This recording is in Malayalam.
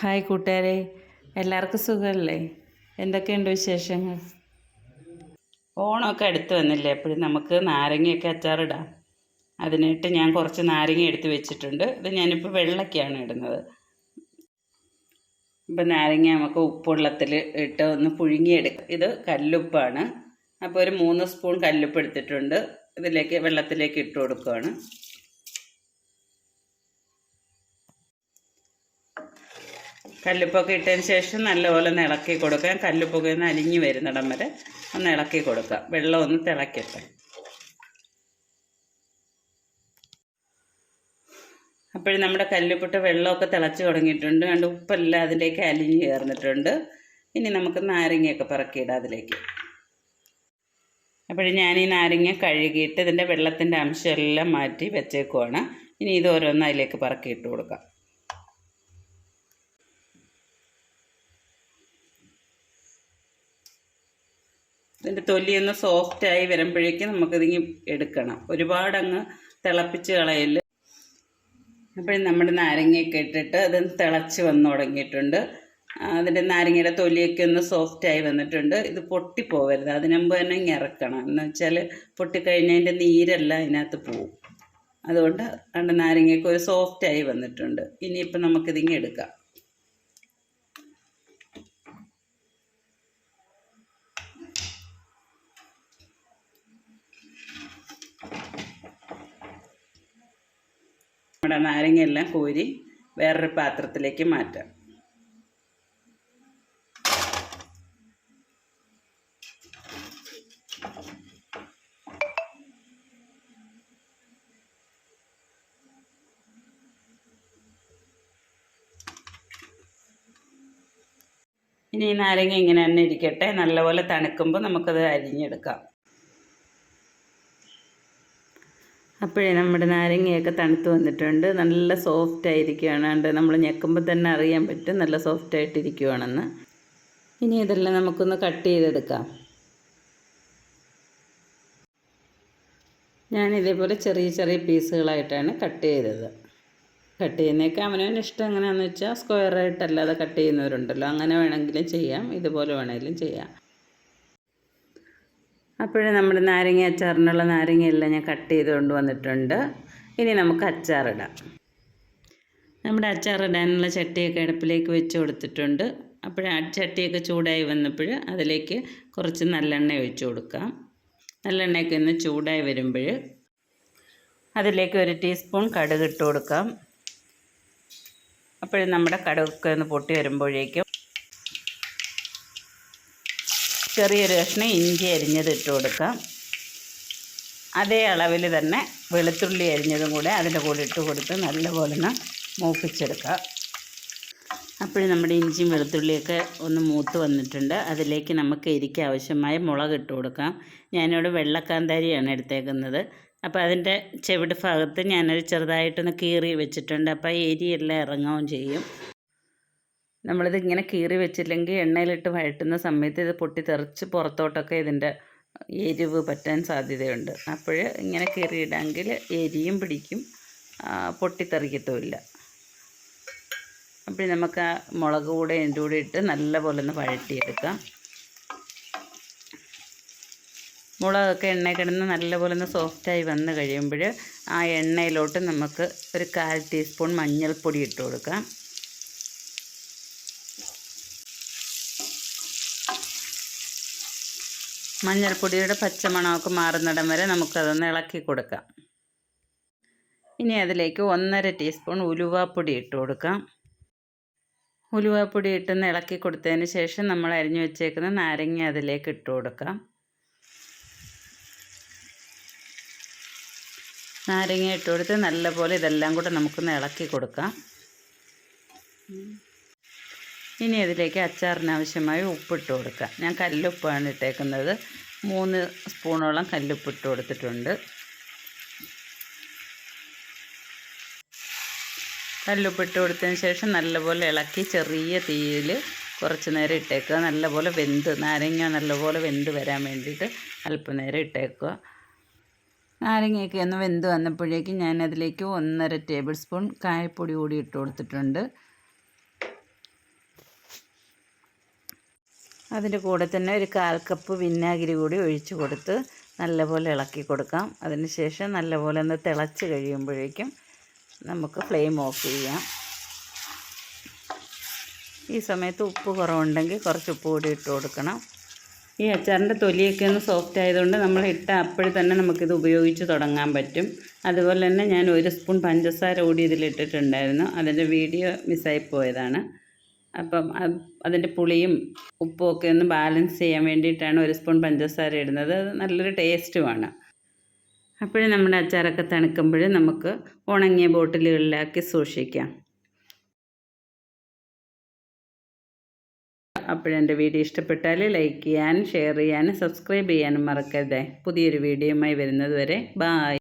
ഹായ് കൂട്ടുകാരെ. എല്ലാവർക്കും സുഖമല്ലേ? എന്തൊക്കെയുണ്ട് വിശേഷങ്ങൾ? ഓണമൊക്കെ അടുത്ത് വന്നില്ലേ? എപ്പോഴും നമുക്ക് നാരങ്ങയൊക്കെ അച്ചാറിടാം. അതിനായിട്ട് ഞാൻ കുറച്ച് നാരങ്ങ എടുത്ത് വെച്ചിട്ടുണ്ട്. ഇത് ഞാനിപ്പോൾ വെള്ളയ്ക്കാണ് ഇടുന്നത്. ഇപ്പം നാരങ്ങ നമുക്ക് ഉപ്പുള്ളത്തിൽ ഇട്ട് ഒന്ന് പുഴുങ്ങിയെടുക്കാം. ഇത് കല്ലുപ്പാണ്. അപ്പോൾ ഒരു മൂന്ന് സ്പൂൺ കല്ലുപ്പ് എടുത്തിട്ടുണ്ട്. ഇതിലേക്ക് വെള്ളത്തിലേക്ക് ഇട്ട് കൊടുക്കുകയാണ് കല്ലുപ്പൊക്കെ ഇട്ടതിന് ശേഷം നല്ലപോലെ ഒന്ന് ഇളക്കി കൊടുക്കാം. കല്ലുപ്പൊക്കെ ഒന്ന് അലിഞ്ഞ് വരുന്നിടം വരെ ഒന്ന് ഇളക്കി കൊടുക്കാം. വെള്ളം ഒന്ന് തിളക്കട്ടെ. അപ്പോഴും നമ്മുടെ കല്ലുപ്പിട്ട് വെള്ളമൊക്കെ തിളച്ച് തുടങ്ങിയിട്ടുണ്ട്. കണ്ട് ഉപ്പെല്ലാം അതിലേക്ക് അലിഞ്ഞ് ചേർന്നിട്ടുണ്ട്. ഇനി നമുക്ക് നാരങ്ങയൊക്കെ പറക്കിയിടാം അതിലേക്ക്. അപ്പോഴും ഞാൻ ഈ നാരങ്ങ കഴുകിയിട്ട് ഇതിന്റെ വെള്ളത്തിന്റെ അംശമെല്ലാം മാറ്റി വെച്ചേക്കുവാണ്. ഇനി ഇത് ഓരോന്ന് അതിലേക്ക് പറക്കിയിട്ട് കൊടുക്കാം. ഇതിന്റെ തൊലിയൊന്ന് സോഫ്റ്റായി വരുമ്പോഴേക്കും നമുക്കിതിങ്ങി എടുക്കണം. ഒരുപാടങ്ങ് തിളപ്പിച്ച് കളയൽ. അപ്പോഴും നമ്മുടെ നാരങ്ങയൊക്കെ ഇട്ടിട്ട് അത് തിളച്ച് വന്ന് തുടങ്ങിയിട്ടുണ്ട്. അതിന്റെ നാരങ്ങയുടെ തൊലിയൊക്കെ ഒന്ന് സോഫ്റ്റായി വന്നിട്ടുണ്ട്. ഇത് പൊട്ടിപ്പോവരുത്. അതിനുമ്പ് തന്നെ ഇങ്ങനെ ഇറക്കണം. എന്ന് വെച്ചാൽ പൊട്ടിക്കഴിഞ്ഞതിന്റെ നീരെല്ലാം അതിനകത്ത് പോവും. അതുകൊണ്ട് നമ്മുടെ നാരങ്ങയൊക്കെ ഒരു സോഫ്റ്റായി വന്നിട്ടുണ്ട്. ഇനിയിപ്പോൾ നമുക്കിതിങ്ങി എടുക്കാം. നമ്മുടെ നാരങ്ങയെല്ലാം കോരി വേറൊരു പാത്രത്തിലേക്ക് മാറ്റാം. ഇനി നാരങ്ങ ഇങ്ങനെ തന്നെ ഇരിക്കട്ടെ. നല്ലപോലെ തണുക്കുമ്പോൾ നമുക്കത് അരിഞ്ഞെടുക്കാം. അപ്പോഴേ നമ്മുടെ നാരങ്ങയൊക്കെ തണുത്ത് വന്നിട്ടുണ്ട്. നല്ല സോഫ്റ്റ് ആയിരിക്കുകയാണ്. കണ്ട് നമ്മൾ ഞെക്കുമ്പോൾ തന്നെ അറിയാൻ പറ്റും. നല്ല സോഫ്റ്റ് ആയിട്ടിരിക്കുവാണെന്ന്. ഇനി ഇതെല്ലാം നമുക്കൊന്ന് കട്ട് ചെയ്തെടുക്കാം. ഞാൻ ഇതേപോലെ ചെറിയ ചെറിയ പീസുകളായിട്ടാണ് കട്ട് ചെയ്തത്. കട്ട് ചെയ്യുന്നതൊക്കെ അവനവന് ഇഷ്ടം എങ്ങനെയാണെന്ന് വെച്ചാൽ സ്ക്വയറായിട്ടല്ലാതെ കട്ട് ചെയ്യുന്നവരുണ്ടല്ലോ. അങ്ങനെ വേണമെങ്കിലും ചെയ്യാം. ഇതുപോലെ വേണമെങ്കിലും ചെയ്യാം. അപ്പോഴേ നമ്മുടെ നാരങ്ങ അച്ചാറിനുള്ള നാരങ്ങയെല്ലാം ഞാൻ കട്ട് ചെയ്ത് കൊണ്ടുവന്നിട്ടുണ്ട്. ഇനി നമുക്ക് അച്ചാറിടാം. നമ്മുടെ അച്ചാറിടാനുള്ള ചട്ടിയൊക്കെ അടുപ്പിലേക്ക് വെച്ച് കൊടുത്തിട്ടുണ്ട്. അപ്പോൾ ആ ചട്ടിയൊക്കെ ചൂടായി വന്നപ്പോൾ അതിലേക്ക് കുറച്ച് നല്ലെണ്ണ ഒഴിച്ചു കൊടുക്കാം. നല്ലെണ്ണയൊക്കെ ഒന്ന് ചൂടായി വരുമ്പോൾ അതിലേക്ക് ഒരു ടീസ്പൂൺ കടുക് ഇട്ട് കൊടുക്കാം. അപ്പോഴും നമ്മുടെ കടുകൊക്കെ ഒന്ന് പൊട്ടി വരുമ്പോഴേക്കും ചെറിയൊരു കഷ്ണം ഇഞ്ചി അരിഞ്ഞത് ഇട്ട് കൊടുക്കാം. അതേ അളവിൽ തന്നെ വെളുത്തുള്ളി അരിഞ്ഞതും കൂടെ അതിന്റെ കൂടെ ഇട്ട് കൊടുത്ത് നല്ലപോലെ ഒന്ന് മൂപ്പിച്ചെടുക്കാം. അപ്പോഴും നമ്മുടെ ഇഞ്ചിയും വെളുത്തുള്ളിയൊക്കെ ഒന്ന് മൂത്ത് വന്നിട്ടുണ്ട്. അതിലേക്ക് നമുക്ക് എരിക്ക് ആവശ്യമായ മുളക് ഇട്ട് കൊടുക്കാം. ഞാനിവിടെ വെള്ളക്കാന്താരിയാണ് എടുത്തേക്കുന്നത്. അപ്പോൾ അതിന്റെ ചെവിട് ഭാഗത്ത് ഞാനൊരു ചെറുതായിട്ടൊന്ന് കീറി വെച്ചിട്ടുണ്ട്. അപ്പോൾ എരിയെല്ലാം ഇറങ്ങുകയും ചെയ്യും. നമ്മളിത് ഇങ്ങനെ കീറി വെച്ചില്ലെങ്കിൽ എണ്ണയിലിട്ട് വഴറ്റുന്ന സമയത്ത് ഇത് പൊട്ടി തെറിച്ച് പുറത്തോട്ടൊക്കെ ഇതിന്റെ എരിവ് പറ്റാൻ സാധ്യതയുണ്ട്. അപ്പോൾ ഇങ്ങനെ കീറിയിടാമെങ്കിൽ എരിയും പിടിക്കും പൊട്ടിത്തെറിക്കത്തുമില്ല. അപ്പോൾ നമുക്ക് ആ മുളക് കൂടെ എന്റെ കൂടെ ഇട്ട് നല്ലപോലെ ഒന്ന് വഴറ്റിയെടുക്കാം. മുളകൊക്കെ എണ്ണ കിടന്ന് നല്ലപോലെ ഒന്ന് സോഫ്റ്റായി വന്ന് കഴിയുമ്പോൾ ആ എണ്ണയിലോട്ട് നമുക്ക് ഒരു കാൽ ടീസ്പൂൺ മഞ്ഞൾപ്പൊടി ഇട്ട് കൊടുക്കാം. മഞ്ഞൾപ്പൊടിയുടെ പച്ചമണമൊക്കെ മാറുന്നിടം വരെ നമുക്കതൊന്ന് ഇളക്കി കൊടുക്കാം. ഇനി അതിലേക്ക് ഒന്നര ടീസ്പൂൺ ഉലുവാപ്പൊടി ഇട്ട് കൊടുക്കാം. ഉലുവാപ്പൊടി ഇട്ടൊന്ന് ഇളക്കി കൊടുത്തതിന് ശേഷം നമ്മൾ അരിഞ്ഞു വെച്ചേക്കുന്ന നാരങ്ങ അതിലേക്ക് ഇട്ട് കൊടുക്കാം. നാരങ്ങ ഇട്ട് കൊടുത്ത് നല്ലപോലെ ഇതെല്ലാം കൂടെ നമുക്കൊന്ന് ഇളക്കി കൊടുക്കാം. ഇനി അതിലേക്ക് അച്ചാറിന് ആവശ്യമായ ഉപ്പിട്ട് കൊടുക്കുക. ഞാൻ കല്ലുപ്പാണ് ഇട്ടേക്കുന്നത്. മൂന്ന് സ്പൂണോളം കല്ലുപ്പ് ഇട്ട് കൊടുത്തിട്ടുണ്ട്. കല്ലുപ്പ് ഇട്ട് കൊടുത്തതിന് ശേഷം നല്ലപോലെ ഇളക്കി ചെറിയ തീയിൽ കുറച്ച് നേരം ഇട്ടേക്കുക. നല്ലപോലെ വെന്ത് നാരങ്ങ നല്ലപോലെ വെന്ത് വരാൻ വേണ്ടിയിട്ട് അല്പനേരം ഇട്ടേക്കുക. നാരങ്ങയൊക്കെ ഒന്ന് വെന്ത് വന്നപ്പോഴേക്കും ഞാനതിലേക്ക് ഒന്നര ടേബിൾ സ്പൂൺ കായപ്പൊടി കൂടി ഇട്ട് കൊടുത്തിട്ടുണ്ട്. അതിന്റെ കൂടെ തന്നെ ഒരു കാൽ കപ്പ് വിനാഗിരി കൂടി ഒഴിച്ചു കൊടുത്ത് നല്ലപോലെ ഇളക്കി കൊടുക്കാം. അതിന് ശേഷം നല്ലപോലെ ഒന്ന് തിളച്ച് കഴിയുമ്പോഴേക്കും നമുക്ക് ഫ്ലെയിം ഓഫ് ചെയ്യാം. ഈ സമയത്ത് ഉപ്പ് കുറവുണ്ടെങ്കിൽ കുറച്ച് ഉപ്പ് കൂടി ഇട്ട് കൊടുക്കണം. ഈ അച്ചാറിന്റെ തൊലിയൊക്കെ ഒന്ന് സോഫ്റ്റ് ആയതുകൊണ്ട് നമ്മൾ ഇട്ട അപ്പോഴും തന്നെ നമുക്കിത് ഉപയോഗിച്ച് തുടങ്ങാൻ പറ്റും. അതുപോലെ തന്നെ ഞാൻ ഒരു സ്പൂൺ പഞ്ചസാര കൂടി ഇതിലിട്ടിട്ടുണ്ടായിരുന്നു. അതിന്റെ വീഡിയോ മിസ്സായി പോയതാണ്. അപ്പം അത് അതിന്റെ പുളിയും ഉപ്പും ഒക്കെ ഒന്ന് ബാലൻസ് ചെയ്യാൻ വേണ്ടിയിട്ടാണ് ഒരു സ്പൂൺ പഞ്ചസാര ഇടുന്നത്. അത് നല്ലൊരു ടേസ്റ്റുമാണ് അപ്പോഴും നമ്മുടെ അച്ചാറൊക്കെ തണുക്കുമ്പോൾ നമുക്ക് ഉണങ്ങിയ ബോട്ടിലുകളിലാക്കി സൂക്ഷിക്കാം. അപ്പോഴെന്റെ വീഡിയോ ഇഷ്ടപ്പെട്ടാൽ ലൈക്ക് ചെയ്യാനും ഷെയർ ചെയ്യാനും സബ്സ്ക്രൈബ് ചെയ്യാനും മറക്കരുതേ. പുതിയൊരു വീഡിയോയുമായി വരുന്നത് വരെ ബായ്